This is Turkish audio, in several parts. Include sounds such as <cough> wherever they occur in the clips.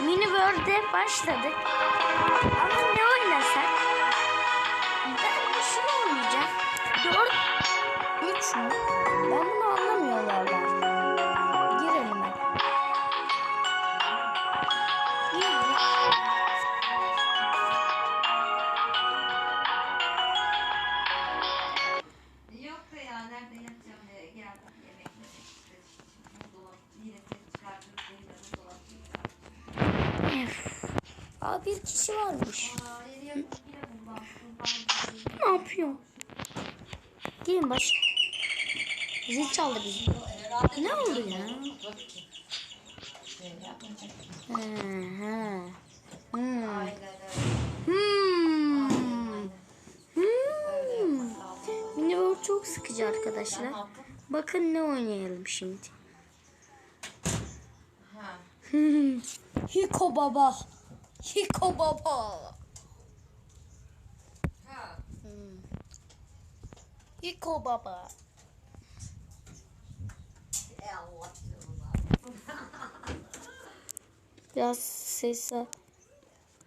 Mini World'e başladık. Ama ne oynasak? Ben bir şey oynayacağım. 4 3 mü? Ben bunu anlamıyorum valla. Aa bir kişi varmış. Ne yapıyor? Gelin baş. Zil çaldı bizim. Ne oldu ya? Hı hı. Hmm. Hmm. Hmm. Mini World çok sıkıcı arkadaşlar. Bakın ne oynayalım şimdi. Ha. Hiko baba. Hiko baba. Ha. Hiko baba. <laughs> Biraz sesi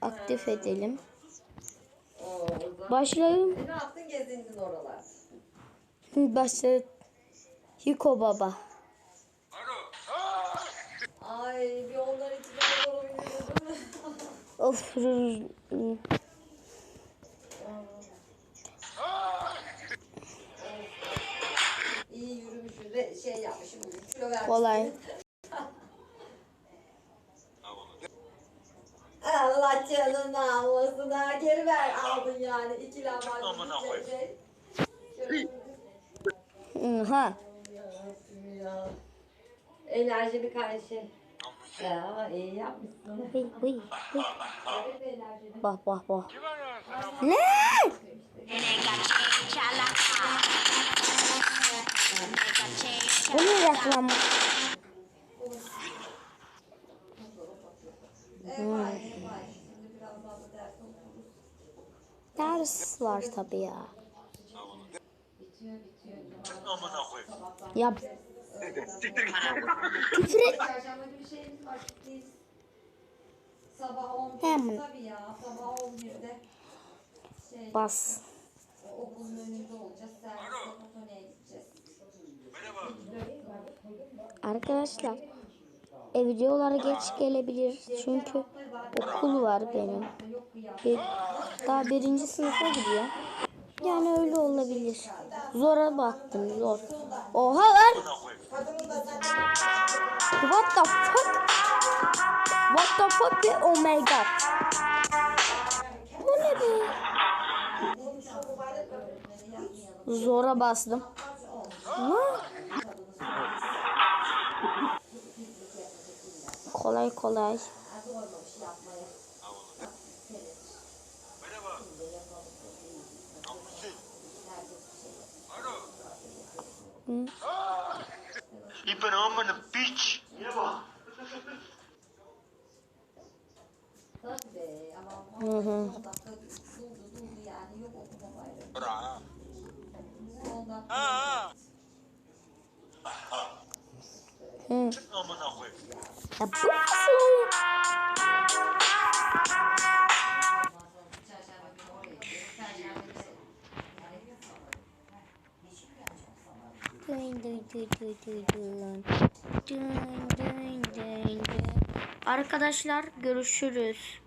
aktif edelim. Başlayalım. Ne yaptın gezindin oralar? Başla. Hiko baba. Of. İyi yürümüşüm re- şey yapmışım bugün kilo vermişim. Kolay. Allah canını almasın ha. Geri ver aldın yani. İki lahmacun şey. Ha. Enerjini karşı. Ya iyi yapmışsın. Vıy. Evet enerjini. Bak bak bak. Ne? Bu ne reklam? Vay vay. Şimdi biraz daha da ders var tabii ya. Ya Siktir git. küfür et. Çarşamba günü şeyimiz var. Biz sabah 11'de Hemen. tabii ya. Sabah 11'de şey Bas. okulun önünde olacağız. Fotoneye gideceğiz. Merhaba. Arkadaşlar e, videolara geç gelebilir çünkü okul var benim. Bir, daha birinci sınıfa gidiyor. Yani öyle olabilir. Zora baktım zor. Oha lan! What the fuck? What the fuck be? Oh my god. Bu ne be? Zora bastım. Kolay kolay. İpen amına piç. Merhaba. Tabii be ama Hı Arkadaşlar görüşürüz.